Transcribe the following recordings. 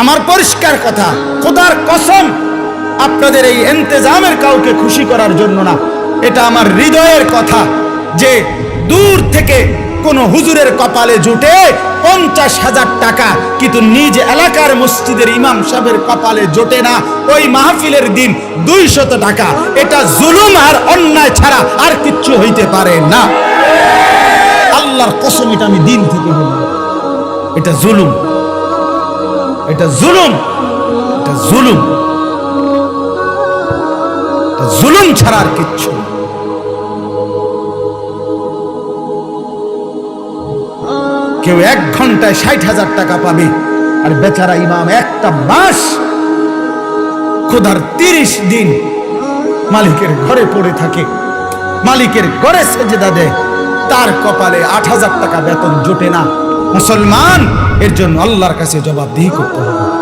আমার পরিষ্কার কথা, খোদার কসম, আপনাদের এই এন্তেজামের কাউকে খুশি করার জন্য না। এটা আমার হৃদয়ের কথা যে দূর থেকে কোন হুজুরের কপালে জুটে পঞ্চাশ হাজার টাকা কিন্তু নিজ এলাকার মসজিদের ইমাম সাহেবের কপালে জোটে না। ওই মাহফিলের দিন দুইশত টাকা। এটা জুলুম আর অন্যায় ছাড়া আর কিচ্ছু হইতে পারে না। আল্লাহর কসম এটা আমি দিন থেকে বলব এটা জুলুম। এটা জুলুম। এটা জুলুম। জুলুম ছাড়া আর কিচ্ছু কেউ এক ঘন্টায় ষাট হাজার টাকা পাবে, আর বেচারা ইমাম একটা মাস খোদার তিরিশ দিন মালিকের ঘরে পড়ে থাকে, মালিকের ঘরে সেজেদা দেয়, তার কপালে আট হাজার টাকা বেতন জোটে না। মুসলমান, এর জন্য আল্লাহর কাছে জবাবদিহি করতে হবে।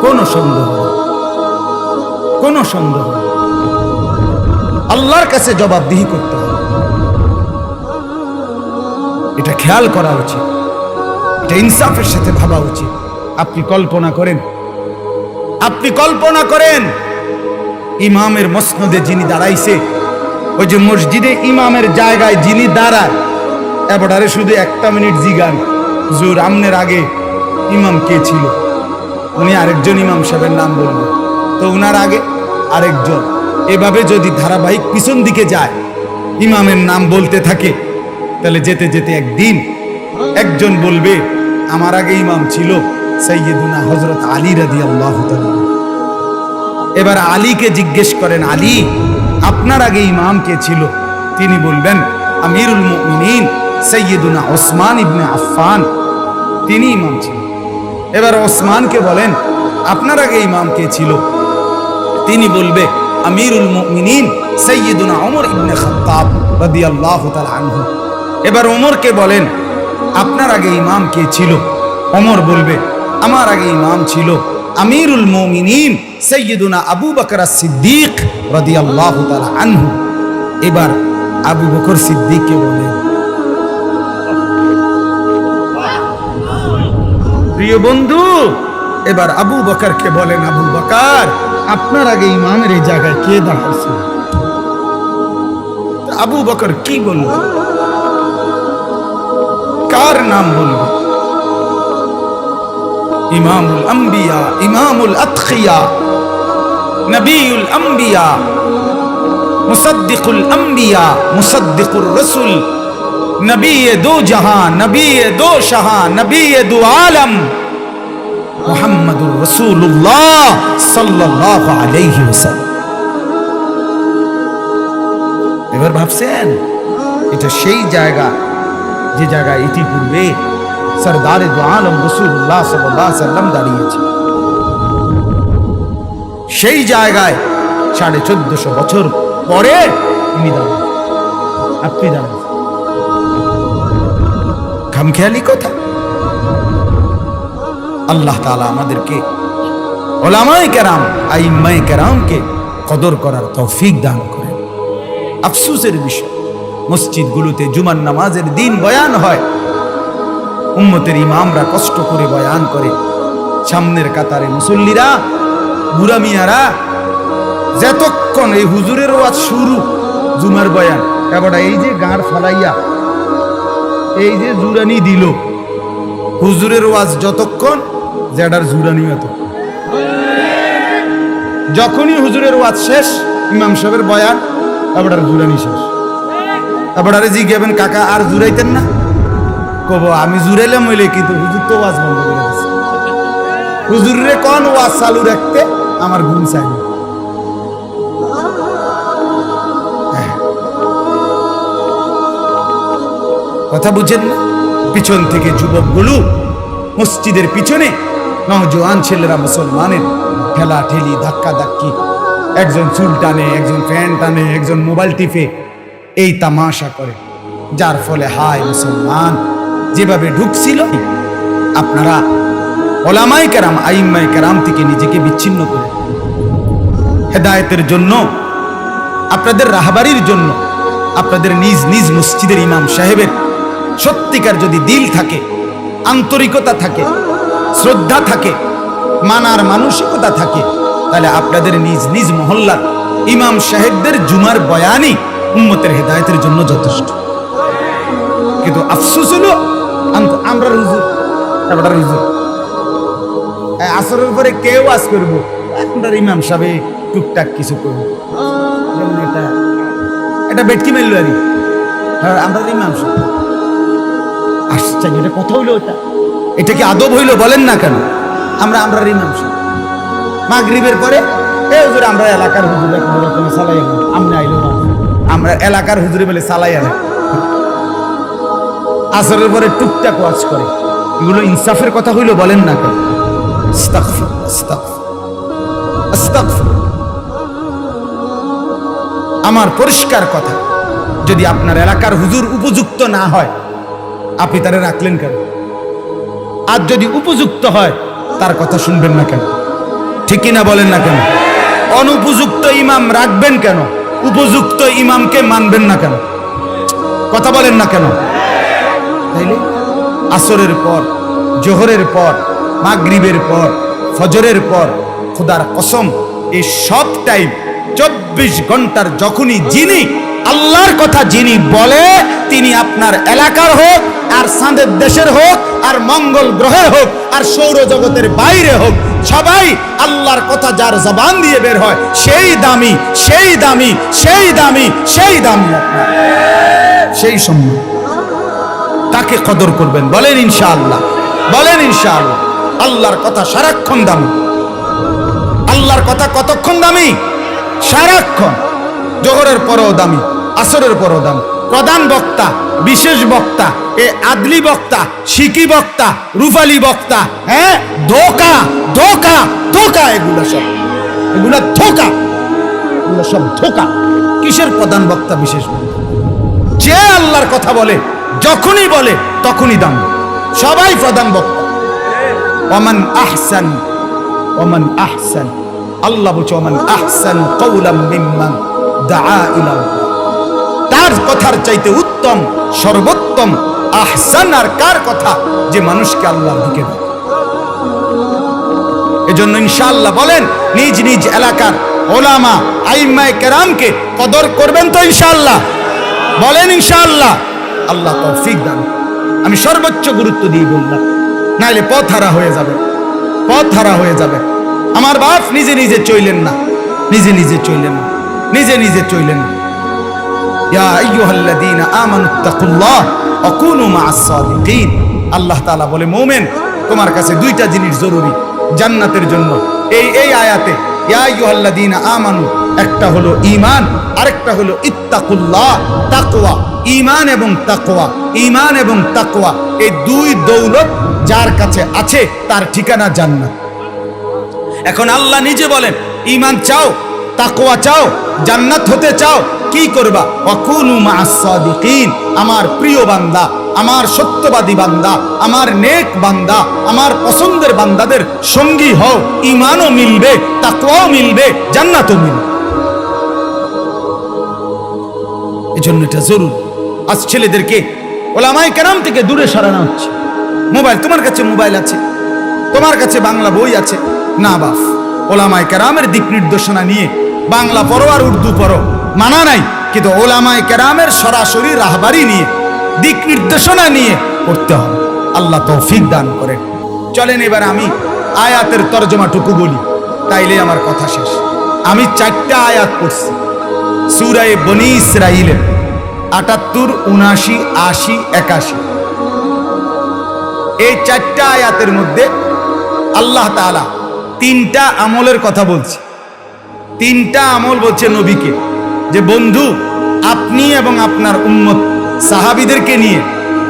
কোনো সন্দেহ। কোনো সন্দেহ আল্লাহর কাছে জবাবদিহি করতে হবে। এটা খেয়াল করা উচিত। এটা ইনসাফের সাথে ভাবা উচিত। আপনি কল্পনা করেন। আপনি কল্পনা করেন, ইমামের মসনদে যিনি দাঁড়াইছে, ওই যে মসজিদে ইমামের জায়গায় যিনি দাঁড়ায় এবারে শুধু একটা মিনিট জিগান। জুর আমনের আগে ইমাম কে ছিল? উনি আরেকজন ইমাম সাহেবের নাম বলবেন তো উনার আগে আরেকজন। এভাবে যদি ধারাবাহিক পিছন দিকে যায়, ইমামের নাম বলতে থাকে, তাহলে যেতে যেতে একদিন একজন বলবে, আমার আগে ইমাম ছিল সৈয়দুনা হজরত আলী রাদি আল্লাহ এবার আলীকে জিজ্ঞেস করেন, আলী, আপনার আগে ইমাম কে ছিল? তিনি বলবেন, আমিরুল মুমিনিন। সৈয়দুনা ওসমান ইবনে আফফান। তিনি ইমাম ছিলেন। এবার ওসমানকে বলেন, আপনার আগে ইমাম কে ছিল? তিনি বলবে, আমিরুল মুমিনিন সৈয়দুনা ওমর ইবনে খাত্তাব রাদিয়াল্লাহু তাআলা আনহু। এবার ওমরকে বলেন, আপনার আগে ইমাম কে ছিল? ওমর বলবে, আমার আগে ইমাম ছিল আমিরুল মুমিনিন সৈয়দুনা আবু বকর সিদ্দিক রাদিয়াল্লাহু তাআলা আনহু। এবার আবু বকর সিদ্দিককে বলেন প্রিয় বন্ধু, এবার আবু বকরকে বলেন, আবু বকার, আপনার আগে ইমামের এই জায়গায় কে দাঁড়াইছে? আবু বকর কি বলবে কার নাম বলবে ইমামুল আম্বিয়া, ইমামুল আতখিয়া, নবিউল আম্বিয়া, মুসাদ্দিকুল আম্বিয়া, মুসাদ্দিকুর রসুল। নবী দো জাহান নবী দো শাহা নবী দো আলম। মোহাম্মদুর রসুল্লাহ সাল্লাল্লাহু আলাইহি ওয়াসাল্লাম। এবার ভাবছেন, এটা সেই জায়গা, যে জায়গায় ইতিপূর্বে সরদারে দো আলম রসুল্লাহ সাল্লাহ সাল্লাম দাঁড়িয়েছে। সেই জায়গায় সাড়ে চোদ্দশো বছর পরে তিনি দাঁড়ান। আপনি দাঁড়ান। খামখেয়ালি কথা। আল্লাহ তাআলা আমাদেরকে ওলামায়ে কেরাম, আইম্মায়ে কেরামকে কদর করার তৌফিক দান করেন। আফসোসের বিষয়, মসজিদগুলোতে জুমার নামাজের দিন বয়ান হয়। উম্মতের ইমামরা কষ্ট করে বয়ান করে। সামনের কাতারে মুসল্লিরা, বুড়া মিয়ারা, যতক্ষণ এই হুজুরের ওয়াজ শুরু, জুমার বয়ান এবার এই যে গাঁড় ফালাইয়া এই যে জুরানি দিল। হুজুরের ওয়াজ যতক্ষণ, জেডার জুরানি এত যখনই হুজুরের ওয়াজ শেষ, ইমাম সাহেবের বয়ান এবার জুরানি শেষ। এবার আরে জিজ্ঞাবেন, কাকা, আর জুরাইতেন না? কব, আমি জুড়াইলাম হইলে কিন্তু হুজুর তো ওয়াজ বন্ধ করে দিচ্ছে হুজুরে কোন, ওয়াজ চালু রাখতে আমার ঘুম চাই না। কথা বুঝেন না? পিছন থেকে যুবকগুলো মসজিদের পিছনে নজওয়ান ছেলেরা মুসলমানের ঠেলা ঠেলি ধাক্কা ধাক্কি একজন চুল টানে, একজন ফ্যান টানে, একজন মোবাইল টিপে এই তামাশা করে। যার ফলে, হায় মুসলমান, যেভাবে ঢুকছিল, আপনারা ওলামাই কেরাম আইম্মাই কেরাম থেকে নিজেকে বিচ্ছিন্ন করে। হেদায়তের জন্য, আপনাদের রাহবারির জন্য, আপনাদের নিজ নিজ মসজিদের ইমাম সাহেবের সত্যিকার যদি দিল থাকে, আন্তরিকতা থাকে, শ্রদ্ধা থাকে, মানার মানসিকতা থাকে, তাহলে আপনাদের নিজ নিজ মহল্লার ইমাম সাহেবদের জুমার বয়ানই উম্মতের হেদায়তের জন্য যথেষ্ট। কিন্তু আফসোস হলো আমরা রুজু তারপরে এই আসরের পরে কেউ আজ করব, আমরা ইমাম সাহেব টুকটাক কিছু করব। এটা এটা বেটকি মেললো আর। হ্যাঁ আমরা ইমাম সাহেব। আশ্চর্য এটা কথা হইল এটা। এটা কি আদব হইল বলেন না কেন? আমরা আমরা ইমাম সাহেব মাগরিবের পরে, এ হুজুর, আমরা এলাকার হুজুর কোনো সালাই আমরা আইলো না। আমরা এলাকার হুজুরে বলে সালাই আনে। আসরের পরে টুকটাক ওয়াজ করে। এগুলো ইনসাফের কথা হইল বলেন না কেন। আমার পরিষ্কার কথা, যদি আপনার এলাকার হুজুর উপযুক্ত না হয় আপনি তারে রাখলেন কেন? আর যদি উপযুক্ত হয়, তার কথা শুনবেন না কেন? ঠিকই না বলেন না কেন? অনুপযুক্ত ইমাম রাখবেন কেন? উপযুক্ত ইমামকে মানবেন না কেন? কথা বলেন না কেন? তাইলে আসরের পর, জোহরের পর, মাগরিবের পর, ফজরের পর, খুদার কসম, এই সব টাইম চব্বিশ ঘণ্টার যখনই যিনি আল্লাহর কথা যিনি বলে, তিনি আপনার এলাকার হোক, আর সাঁদের দেশের হোক, আর মঙ্গল গ্রহের হোক, আর সৌরজগতের বাইরে হোক, সবাই আল্লাহর কথা যার জবান দিয়ে বের হয়, সেই দামি সেই দামি সেই দামি সেই দামি সেই সম্মান। তাকে কদর করবেন? বলেন ইনশাআল্লাহ। বলেন ইনশাআল্লাহ। আল্লাহর কথা সারাক্ষণ দামি। আল্লাহর কথা কতক্ষণ দামি? সারাক্ষণ। জোহরের পরও দামি, আসরের পরও দামি। প্রধান বক্তা, বিশেষ বক্তা, এ আদলি বক্তা, শিকি বক্তা রুফালি বক্তা হ্যাঁ? ধোকা ধোকা ধোকা এগুলো সব। এগুলো ধোকা। এগুলো সব ধোকা। কিসের প্রধান বক্তা, বিশেষ বক্তা? যে আল্লাহর কথা বলে, যখনই বলে, তখনই দাম। সবাই প্রধান বক্তা। ওমান আহসান ওমান আহসান। আল্লাহ বলছে, ওমান আহসান কৌলাম মিম্মান। তার কথার চাইতে উত্তম, সর্বোত্তম, আহসান আর কার কথা যে মানুষকে আল্লাহর দিকে এজন্য ইনশাআল্লাহ বলেন, নিজ নিজ এলাকার ওলামা আইম্মায় কেরামকে কদর করবেন তো ইনশাআল্লাহ। বলেন ইনশাআল্লাহ, আল্লাহ তৌফিক দান। আমি সর্বোচ্চ গুরুত্ব দিয়ে বললাম, নাইলে পথ হারা হয়ে যাবে, পথ হারা হয়ে যাবে। আমার বাপ নিজে নিজে চইলেন না, নিজে নিজে চইলেন না। নিজে নিজে চইলেন। আল্লাহ তাআলা বলে, মুমিন, তোমার কাছে দুইটা জিনিস জরুরি জান্নাতের জন্য। এই এই আয়াতে একটা হলো ঈমান, আরেকটা হলো ইত্তাকুল্লাহ, তাকওয়া। ঈমান এবং তাকওয়া, ঈমান এবং তাকওয়া, এই দুই দৌলত যার কাছে আছে তার ঠিকানা জান্নাত। এখন আল্লাহ নিজে বলেন ইমান চাও, তাকওয়া চাও জান্নাত হতে চাও, কি করবা? অকুনু মাসাদিকিন আমার প্রিয় বান্দা, আমার সত্যবাদী বান্দা, আমার নেক বান্দা, আমার পছন্দের বান্দাদের সঙ্গী হও। ইমানও মিলবে, তাকওয়াও মিলবে, জান্নাতও মিলবে। এজন্য এটা জরুর। আজ ছেলেদেরকে ওলামাই কেরাম থেকে দূরে সরানো হচ্ছে। মোবাইল, তোমার কাছে মোবাইল আছে? তোমার কাছে বাংলা বই আছে? না বাফ। ওলামায় কেরামের দিক নির্দেশনা নিয়ে বাংলা পড়ো আর উর্দু পড়ো। মানা নাই, কিন্তু ওলামায় কেরামের সরাসরি রাহবারি নিয়ে, দিক নির্দেশনা নিয়ে পড়তে হবে। আল্লাহ তৌফিক দান করেন। চলেন এবার আমি আয়াতের তর্জমাটুকু বলি তাইলে আমার কথা শেষ। আমি চারটা আয়াত পড়ছি। সুরায় বনি ইসরাইলের আটাত্তর, উনাশি, আশি, একাশি। এই চারটা আয়াতের মধ্যে আল্লাহ তাআলা তিনটা আমলের কথা বলছে। তিনটা আমল বলছে নবীকে। যে বন্ধু, আপনি এবং আপনার উন্মত সাহাবিদেরকে নিয়ে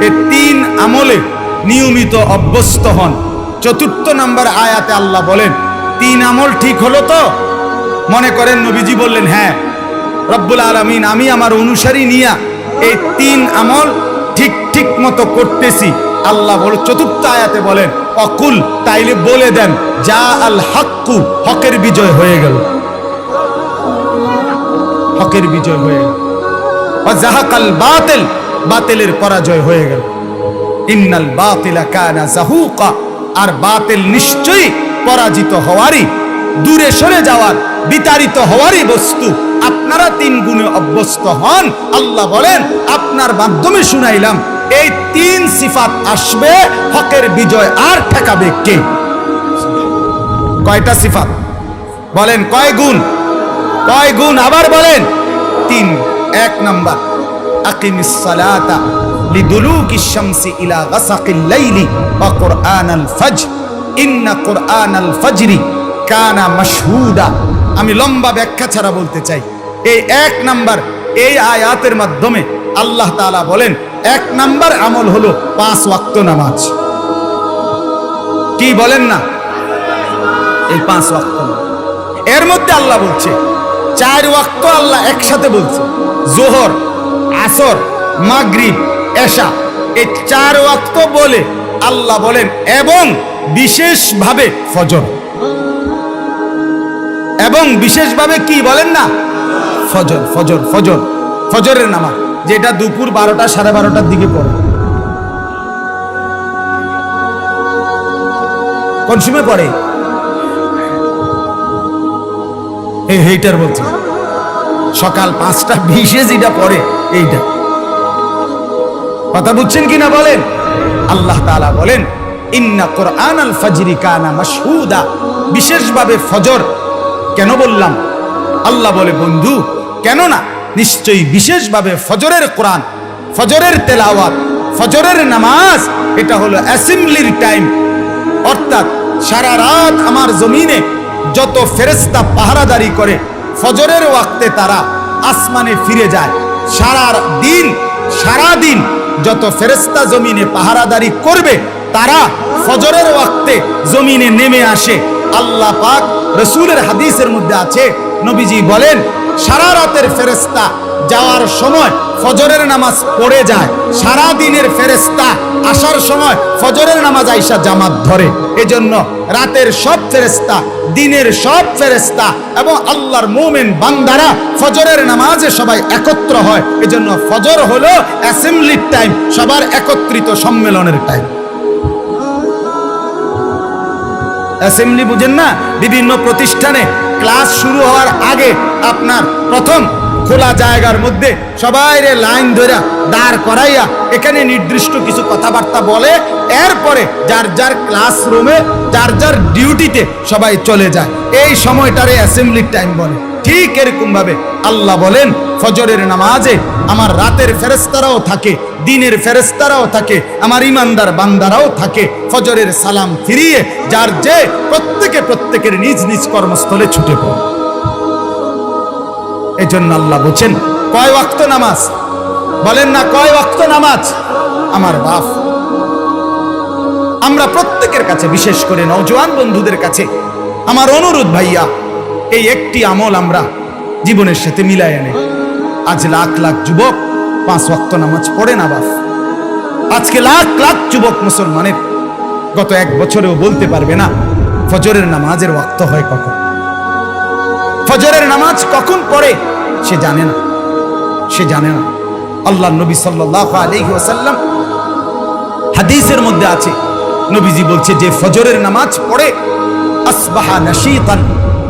এ তিন আমলে নিয়মিত অভ্যস্ত হন। চতুর্থ নম্বর আয়াতে আল্লাহ বলেন, তিন আমল ঠিক হলো তো? মনে করেন নবীজি বললেন হ্যাঁ। রব্বুল আলমিন, আমি আমার অনুসারী নিয়া এই তিন আমল ঠিক ঠিক মতো করতেছি। আল্লাহ বল চতুর্থ আয়াতে বলেন, অকুল, তাইলে বলে দেন, যা আল হাক্কু, হকের বিজয় হয়ে গেল। হকের বিজয় হয়ে গেল। জাহাকাল বাতিল, বাতিলের পরাজয় হয়ে গেল। ইন্নাল বাতিলা কানা জাহুকা, আর বাতিল নিশ্চয়ই পরাজিত হওয়ারই, দূরে সরে যাওয়ার, বিতাড়িত হওয়ারই বস্তু। আপনারা তিন গুণে অভ্যস্ত হন, আল্লাহ বলেন, আপনার মাধ্যমে শুনাইলাম, এই তিন সিফাত আসবে, হকের বিজয় আর ঠেকাবে কে? কয়টা সিফাত? বলেন কয় গুণ? কয় গুণ? আবার বলেন। তিন, এক নাম্বার। আকিমিস সালাতা শামসি ইলা গাসাকিল লাইলি ওয়া কুরআনাল ফজর। ইন্না কুরআনাল ফজরি কানা মাশহুদা। আমি লম্বা ব্যাখ্যা ছাড়া বলতে চাই। এই এক নাম্বার, এই আয়াতের মাধ্যমে আল্লাহ তাআলা বলেন, এক নাম্বার আমল হলো পাঁচ ওয়াক্ত নামাজ। কি বলেন না? এই পাঁচ ওয়াক্ত। এর মধ্যে আল্লাহ বলছে চার ওয়াক্ত আল্লাহ একসাথে বলছে, জোহর, আসর, মাগরিব, এশা। এই চার ওয়াক্ত বলে আল্লাহ বলেন, এবং বিশেষভাবে ফজর। এবং বিশেষভাবে কি বলেন না? ফজর ফজর ফজর। ফজরের নামাজ, যেটা দুপুর বারোটা, সাড়ে বারোটার দিকে পড়ে। কোন সময় পড়ে? এই হেইটার বলছি সকাল পাঁচটা বিশে যেটা পড়ে, এইটা। কথা বুঝছেন কিনা বলেন? আল্লাহ তাআলা বলেন, ইন্না কোরআন আল ফজরি কানা মাশহুদা। বিশেষভাবে ফজর। কেন বললাম? আল্লাহ বলে, বন্ধু নিশ্চয়ই বিশেষভাবে ফজরের কোরআন, ফজরের তেলাওয়াত, ফজরের নামাজ, এটা হলো অ্যাসেম্বলির টাইম। অর্থাৎ সারা রাত আমার জমিনে যত ফেরেস্তা পাহারাদারি করে, ফজরের ওয়াক্তে তারা আসমানে ফিরে যায়। সারা দিন সারা দিন যত ফেরেস্তা জমিনে পাহারাদারি করবে, তারা ফজরের ওয়াক্তে জমিনে নেমে আসে। আল্লাহ পাক রসুলের হাদিসের মধ্যে আছে, নবীজি বলেন, সারা রাতের ফেরেস্তা যাওয়ার সময় ফজরের নামাজ পড়ে যায়, সারা দিনের ফেরেস্তা আসার সময় ফজরের নামাজ আইসা জামাত ধরে। এজন্য রাতের সব ফেরেস্তা দিনের সব ফেরেস্তা এবং আল্লাহর মোমেন বান্দারা ফজরের নামাজে সবাই একত্র হয়। এজন্য ফজর হলো অ্যাসেম্বলির টাইম সবার একত্রিত সম্মেলনের টাইম অ্যাসেম্বলি বুঝেন না? বিভিন্ন প্রতিষ্ঠানে ক্লাস শুরু হওয়ার আগে আপনার প্রথম খোলা জায়গার মধ্যে সবাই রে লাইন ধরে দাঁড় করাইয়া এখানে নির্দিষ্ট কিছু কথাবার্তা বলে, এরপরে যার যার ক্লাসরুমে যার যার ডিউটিতে সবাই চলে যায়। এই সময়টারে অ্যাসেম্বলির টাইম বলে। ঠিক এরকম ভাবে আল্লাহ বলেন, ফজরের নামাজে আমার রাতের ফেরেস্তারাও থাকে, দিনের ফেরেস্তারাও থাকে, আমার ইমানদার বান্দারাও থাকে। ফজরের সালাম ফিরিয়ে যার যে প্রত্যেকে প্রত্যেকের নিজ নিজ কর্মস্থলে ছুটে পড়ে। এই জন্য আল্লাহ বলছেন, কয় ওয়াক্ত নামাজ? বলেন না, কয় ওয়াক্ত নামাজ? আমার বাপ, আমরা প্রত্যেকের কাছে, বিশেষ করে নওজোয়ান বন্ধুদের কাছে, আমার অনুরোধ ভাইয়া, এই একটি আমল আমরা জীবনের সাথে মিলাই আনে। আজ লাখ লাখ যুবক পাঁচ ওয়াক্ত নামাজ পড়ে না বাপ। আজকে লাখ লাখ যুবক মুসলমানের, গত এক বছরেও বলতে পারবে না, ফজরের নামাজের ওয়াক্ত হয় কখন? ফজরের নামাজ কখন পড়ে সে জানে না। সে জানে না। আল্লাহ নবী সাল্লাহ আলাইহি ওয়াসাল্লাম হাদিসের মধ্যে আছে। নবীজি বলছে যে ফজরের নামাজ পড়ে আসবাহা নাশীতান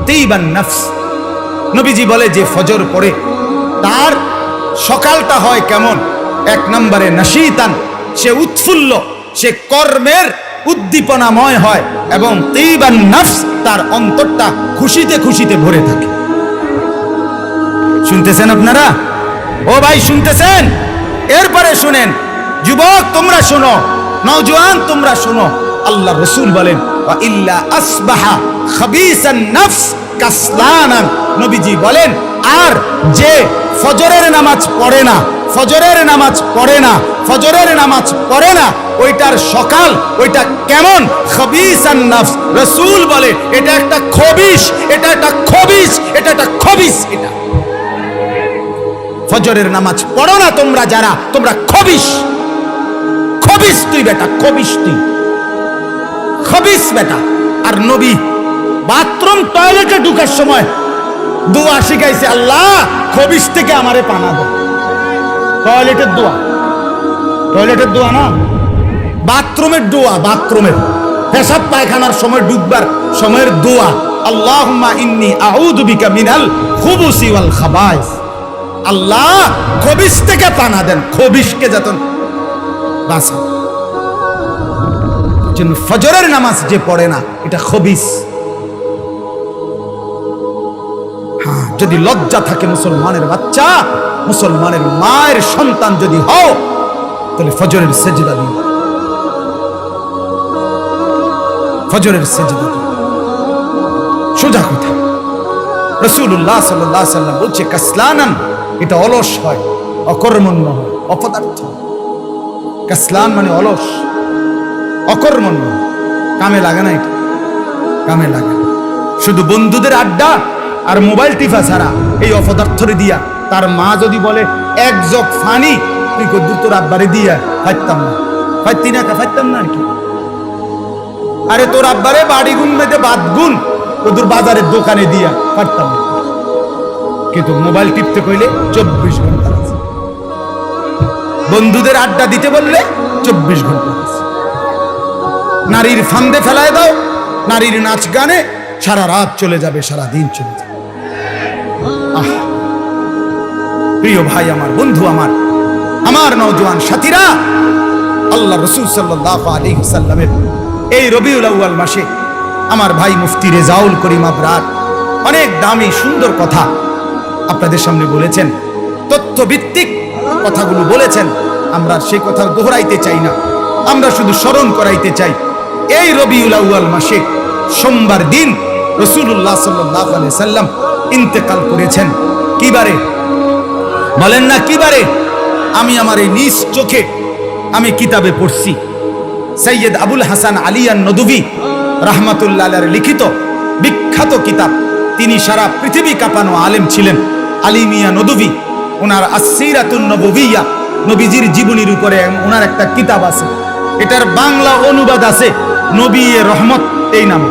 তাইবান নফস। নবীজি বলে যে ফজর পড়ে, তার সকালটা হয় কেমন? এক নম্বরে নাশীতান, সে উৎফুল্ল, সে কর্মের উদ্দীপনাময় হয় এবং তেইবান নফস তার অন্তরটা খুশিতে খুশিতে ভরে থাকে। শুনতেছেন আপনারা? ও ভাই, শুনতেছেন? এরপরে শুনেন, যুবক, তোমরা শোনো, নওজোয়ান, তোমরা শোনো। আল্লাহ রসুল বলেন, "ওয়া ইল্লা আসবাহা খাবিসান নফস কাসলানান, নবীজি বলেন, আর যে ফজরের নামাজ পড়ে না, ফজরের নামাজ পড়ে না, ফজরের নামাজ পড়ে না, ওইটার সকাল, ওইটা কেমন? রসুল বলে, এটা একটা খবিস এটা একটা খবিস এটা একটা খবিস এটা। ফজরের নামাজ পড়ো না তোমরা যারা, তোমরা খবিস খবিস তুই বেটা খবিস তুই। খবিস বেটা। আর নবী বাথরুম টয়লেটে ঢুকার সময় দোয়া শিখাইছে, আল্লাহ খবিস থেকে আমারে পানা দাও টয়লেটের দোয়া। টয়লেটের দোয়া না? বাথরুমের দোয়া, বাথরুমের। পেশাব পায়খানার সময় ডুববার সময়ের দোয়া। আল্লাহুম্মা ইন্নি আউযু বিকা মিনাল খুবুসি ওয়াল খাবাইস। আল্লাহ খবিস থেকে পানা দেন খবিসকে যতন বাঁচান। জন্য ফজরের নামাজ যে পড়ে না, এটা খবিস যদি লজ্জা থাকে মুসলমানের বাচ্চা, মুসলমানের মায়ের সন্তান যদি হও, তাহলে ফজরের সেজদা দিও। ফজরের সেজদা দিও। সোজা কথা। রসুল্লাহ সাল্লাহ সাল্লাম বলছে, কাসলানান এটা অলস হয়, অকর্মণ্য হয়, অপদার্থ। কাসলান মানে অলস, অকর্মণ্য। কামে লাগে না এটা। কামে লাগে শুধু বন্ধুদের আড্ডা আর মোবাইল টিফা ছাড়া এই অপদার্থরে দিয়া তার মা যদি বলে, এক জগ ফানি, তুই কদ্দুর তোর আব্বারে দিয়া ফাইতাম না। ফাইতি না ফাইতাম না আর কি? আরে তোর আব্বারে বাড়ি গুন মেতে বাদ গুন কদ্দুর বাজারের দোকানে দিয়া পারতাম না। কিন্তু মোবাইল টিপতে কইলে চব্বিশ ঘণ্টা আছে। বন্ধুদের আড্ডা দিতে বললে চব্বিশ ঘণ্টা আছে। নারীর ফান্দে ফেলায় দাও, নারীর নাচ গানে সারা রাত চলে যাবে, সারা দিন চলে যাবে। প্রিয় ভাই, আমার বন্ধু, আমার আমার নওজোয়ান সাথীরা, আল্লাহ রসুল সাল্লাহ আলী সাল্লামের এই রবিউল আউয়াল মাসে আমার ভাই মুফতি রেজাউল করিম আবরার অনেক দামি, সুন্দর কথা আপনাদের সামনে বলেছেন, তথ্যভিত্তিক কথাগুলো বলেছেন, আমরা সেই কথা দোহরাইতে চাই না, আমরা শুধু স্মরণ করাইতে চাই, এই রবিউল আউয়াল মাসে সোমবার দিন রসুল্লাহ সাল্লাহ সাল্লাম ইন্তেকাল করেছেন। কিবারে বলেন না কিবারে আমি আমার এই নিজ চোখে আমি কিতাবে পড়ছি। সৈয়দ আবুল হাসান আলিয়ান নদুবি রাহমাতুল্লাহ লিখিত বিখ্যাত কিতাব। তিনি সারা পৃথিবী কাঁপানো আলেম ছিলেন। আলিমিয়া নদুবি ওনার আসিরাতুন নববিয়া নবীজির জীবনীর উপরে ওনার একটা কিতাব আছে। এটার বাংলা অনুবাদ আছে নবী রহমত এই নাম।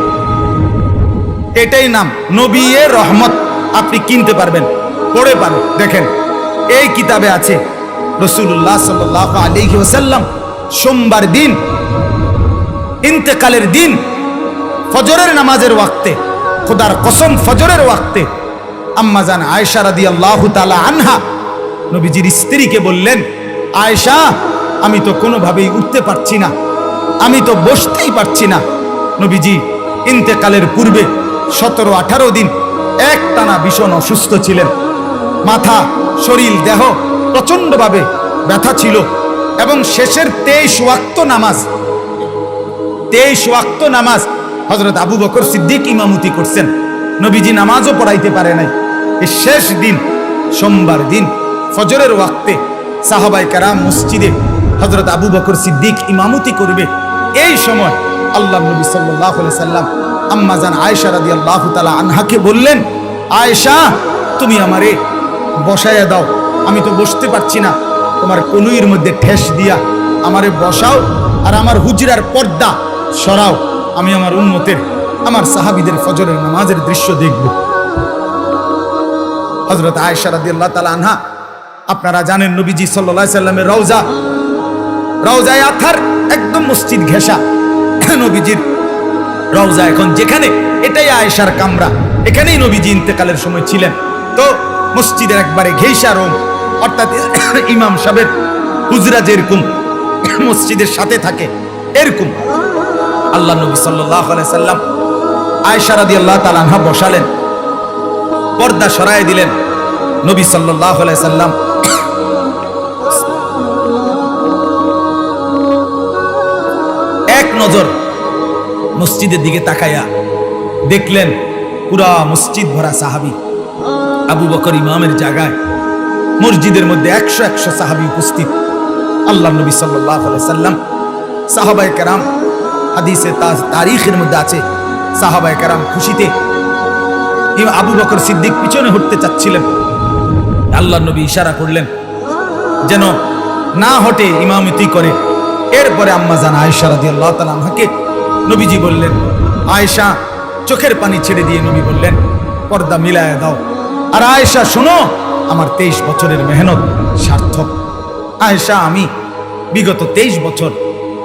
এটাই নাম। নবী এ রহমত। আপনি কিনতে পারবেন। পড়ে পারেন দেখেন, এই কিতাবে আছে রসুল্লাহ সাল্লাহ আলিহি ওসাল্লাম সোমবার দিন, ইন্তেকালের দিন, ফজরের নামাজের ওয়াক্তে, খোদার কসম ফজরের ওয়াক্তে আম্মাজান আয়েশা রাদি আল্লাহ তালা আনহা, নবীজির স্ত্রীকে বললেন, আয়েশা, আমি তো কোনোভাবেই উঠতে পারছি না। আমি তো বসতেই পারছি না। নবীজি ইন্তেকালের পূর্বে সতেরো, আঠারো দিন এক টানা ভীষণ অসুস্থ ছিলেন। মাথা, শরীর, দেহ প্রচণ্ডভাবে ব্যথা ছিল এবং শেষের তেইশ ওয়াক্ত নামাজ, তেইশ ওয়াক্ত নামাজ হজরত আবু বকর সিদ্দিক ইমামতি করছেন। নবীজি নামাজও পড়াইতে পারে নাই। এই শেষ দিন, সোমবার দিন, ফজরের ওয়াক্তে সাহাবাই কারাম মসজিদে হজরত আবু বকর সিদ্দিক ইমামতি করবে। এই সময় আল্লাহ নবী সাল্লাহ সাল্লাম আম্মাজান আয়েশা রাদি আল্লাহ তালা আনহাকে বললেন, আয়েশা, তুমি আমারে বসাইয়া দাও। আমি তো বসতে পারছি না। তোমার কনুইয়ের মধ্যে ঠেস দিয়া আমারে বসাও আর আমার হুজরার পর্দা সরাও। আমি আমার উন্মতের আমার সাহাবিদের ফজরের নামাজের দৃশ্য দেখব। হজরত আয়েশা রাদি আল্লাহ তালা আনহা, আপনারা জানেন নবীজি সাল্লা সাল্লামের রওজা। রওজায় আথার একদম মসজিদ ঘেঁষা। নবীজির রওজা এখন যেখানে, এটাই আয়েশার কামরা। এখানেই নবীজি ইন্তেকালের সময় ছিলেন। তো মসজিদের একবারে ঘেঁষা রোম, অর্থাৎ ইমাম সাহেবের হুজরা যেরকম মসজিদের সাথে থাকে, এরকম। আল্লাহ নবী সাল্লাম আয়েশা রাদি আল্লাহ তালানহা বসালেন, পর্দা সরাই দিলেন। নবী সাল্লাহ সাল্লাম এক নজর মসজিদের দিকে তাকাইয়া দেখলেন পুরা মসজিদ ভরা সাহাবি। আবু বকর ইমামের জায়গায় মসজিদের মধ্যে একশো একশো সাহাবি উপস্থিত। আল্লাহ নবী সাল্লাম। সাহাবাই কারাম হাদিসে তারিখের মধ্যে আছে। সাহাবাই কারাম খুশিতে আবু বকর সিদ্দিক পিছনে হটতে চাচ্ছিলেন। আল্লাহ নবী ইশারা করলেন, যেন না হটে ইমামতি করে। এরপরে আম্মা জান আয়েশা রাদিয়াল্লাহু তাআলা আনহাকে নবীজি বললেন, আয়েশা, চোখের পানি ছেড়ে দিয়ে নবী বললেন, পর্দা মিলায়া দাও। আর আয়েশা, শোনো, আমার তেইশ বছরের মেহনত সার্থক। আয়েশা, আমি বিগত তেইশ বছর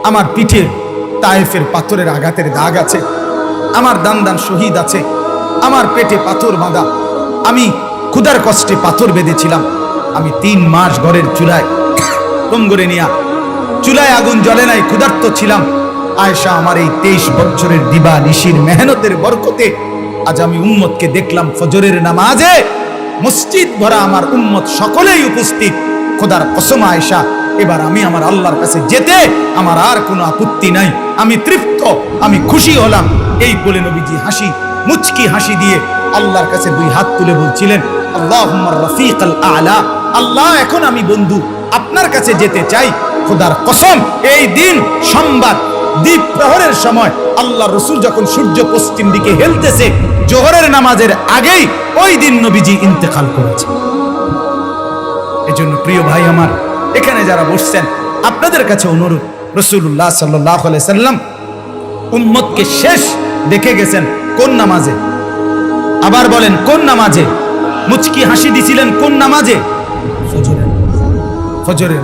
আমার পিঠে তায়েফের পাথরের আঘাতের দাগ আছে, আমার দান দান শহীদ আছে, আমার পেটে পাথর বাঁধা। আমি ক্ষুধার কষ্টে পাথর বেঁধেছিলাম। আমি তিন মাস ঘরের চুলায় কম করে নিয়া, চুলায় আগুন জ্বলে নাই, ক্ষুধার্ত ছিলাম। আয়েশা আমার এই তেইশ বছরের দিবা নিশির মেহনতের বরকতে আজ আমি উম্মতকে দেখলাম ফজরের নামাজে। মসজিদ ভরা আমার উম্মত সকলেই উপস্থিত। খোদার কসম আয়েশা, এবার আমি আমার আল্লাহর কাছে যেতে আমার আর কোনো আপত্তি নাই। আমি তৃপ্ত, আমি খুশি হলাম। এই বলে নবীজি হাসি, মুচকি হাসি দিয়ে আল্লাহর কাছে দুই হাত তুলে বলছিলেন আল্লাহ রফিক আল আলা। আল্লাহ, এখন আমি বন্ধু, আপনার কাছে যেতে চাই। খোদার কসম, এই দিন, সংবাদ দ্বীপ প্রহরের সময় আল্লাহ রসুল যখন সূর্য পশ্চিম দিকে হেলতেছে, জোহরের নামাজের আগেই ওই দিন নবীজি ইন্তেকাল করেছে। এজন্য প্রিয় ভাই আমার, এখানে যারা বসছেন, আপনাদের কাছে অনুরোধ রসুল্লাহ সাল্লাহ সাল্লাম উম্মতকে শেষ দেখে গেছেন কোন নামাজে? আবার বলেন, কোন নামাজে? মুচকি হাসি দিছিলেন কোন নামাজে? ফজরের।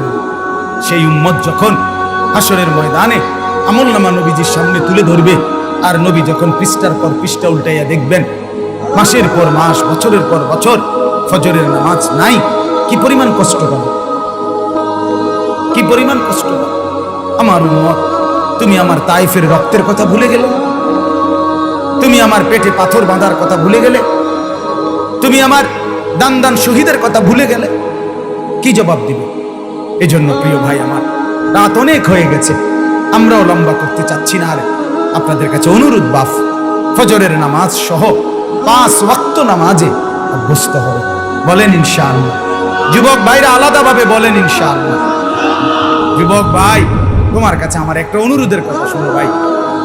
সেই উম্মত যখন হাসরের ময়দানে আমল নামা নবীজির সামনে তুলে ধরবে। আর নবী যখন পৃষ্ঠার পর পৃষ্ঠা উল্টাইয়া দেখবেন, মাসের পর মাস, বছরের পর বছর ফজরের নামাজ নাই, কি পরিমাণ কষ্ট পাবে? কি পরিমাণ কষ্ট আমার উম্মত, তুমি আমার তাইফের রক্তের কথা ভুলে গেলে? তুমি আমার পেটে পাথর বাঁধার কথা ভুলে গেলে? তুমি আমার দান দান শহীদের কথা ভুলে গেলে? কি জবাব দিবে? এজন্য প্রিয় ভাই আমার, রাত অনেক হয়ে গেছে। আমরাও লম্বা করতে চাচ্ছি না আর আপনাদের কাছে অনুরোধ, বাফ। ফজরের নামাজ সহ পাঁচ ওয়াক্ত নামাজে অভ্যস্ত হবে বলেন ইনশাআল্লাহ। যুবক ভাইরা আলাদাভাবে বলেন ইনশাআল্লাহ। যুবক ভাই, তোমার কাছে আমার একটা অনুরোধের কথা শুনো ভাই।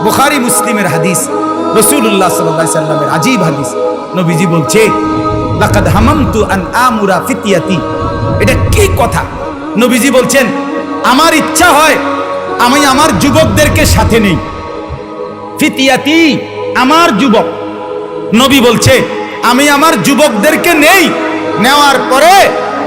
বুখারি, মুসলিমের হাদিস রসুল্লাহ সাল্লাহ সাল্লামের আজীব হাদিস। নবীজি বলছে, লাকাদ হামামতু আন আমুরা ফিতিয়াতি। এটা কি কথা? নবীজি বলছেন, আমার ইচ্ছা হয় আমি আমার যুবকদেরকে সাথে নেই। ফিতিয়াতি, আমার যুবক। নবী বলছে, আমি আমার যুবকদেরকে নেই। নেওয়ার পরে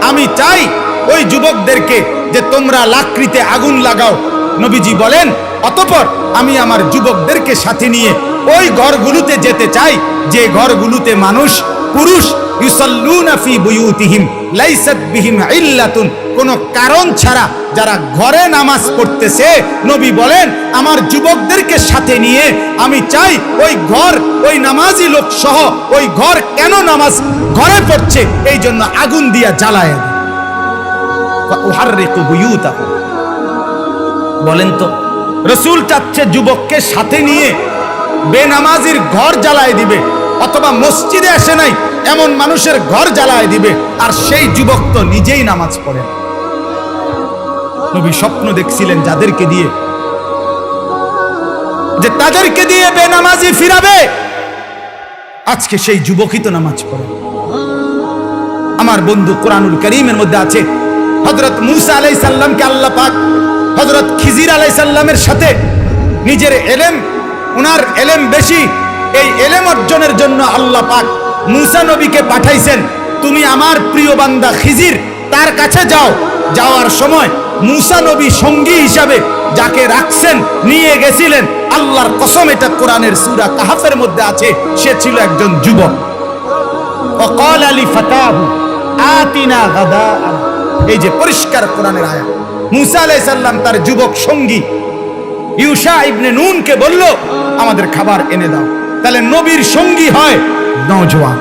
আমি চাই ওই যুবকদেরকে যে তোমরা লাকড়িতে আগুন লাগাও। নবীজি বলেন, অতপর আমি আমার যুবকদেরকে সাথে নিয়ে ওই ঘরগুলোতে যেতে চাই, যে ঘরগুলোতে মানুষ, পুরুষ, ইউসাল্লুনা ফি বুয়ুতিহিম, লাইসাত বিহিম ইল্লাতুন। কোনো কারণ ছাড়া যারা ঘরে নামাজ পড়তেছে, নবী বলেন, আমার যুবকদেরকে সাথে নিয়ে আমি চাই ওই ঘর, ওই নামাজি লোক সহ ওই ঘর কেন নামাজ ঘরে পড়ছে এই জন্য আগুন দিয়া জ্বালায়। বলেন তো, রসুল চাচ্ছে যুবককে সাথে নিয়ে বেনামাজির ঘর জ্বালায় দিবে, অথবা মসজিদে আসে নাই, এমন মানুষের ঘর জ্বালায় দিবে, আর সেই যুবক তো নিজেই নামাজ পড়ে না। নবী স্বপ্ন দেখছিলেন যাদেরকে দিয়ে। যে তাদেরকে দিয়ে বেনামাজি ফিরাবে। আজকে সেই যুবকই তো নামাজ পড়ে। আমার বন্ধু কোরআনুল করিমের মধ্যে আছে হজরত মুসা আলাই সাল্লামকে আল্লাহ পাক হজরত খিজির আলাই সাল্লামের সাথে নিজের এলেম, উনার এলেম বেশি। এই এলেম অর্জনের জন্য আল্লাহ পাক মুসা নবীকে পাঠাইছেন, তুমি আমার প্রিয় বান্দা খিজির, তার কাছে যাও। যাওয়ার সময় মুসা সঙ্গী হিসাবে যাকে রাখছেন, নিয়ে গেছিলেন, আল্লাহর কসম এটা কোরআনের সুরা কাহাফের মধ্যে আছে, সে ছিল একজন যুবক। অকল আলী ফাতাহু, আতিনা গাদা এই যে পরিষ্কার কোরআনের আয়া মুসা আলাইহিস সালাম তার যুবক সঙ্গী। ইউসা ইবনে নুনকে বলল, আমাদের খাবার এনে দাও। তাহলে নবীর সঙ্গী হয় নওজোয়ান।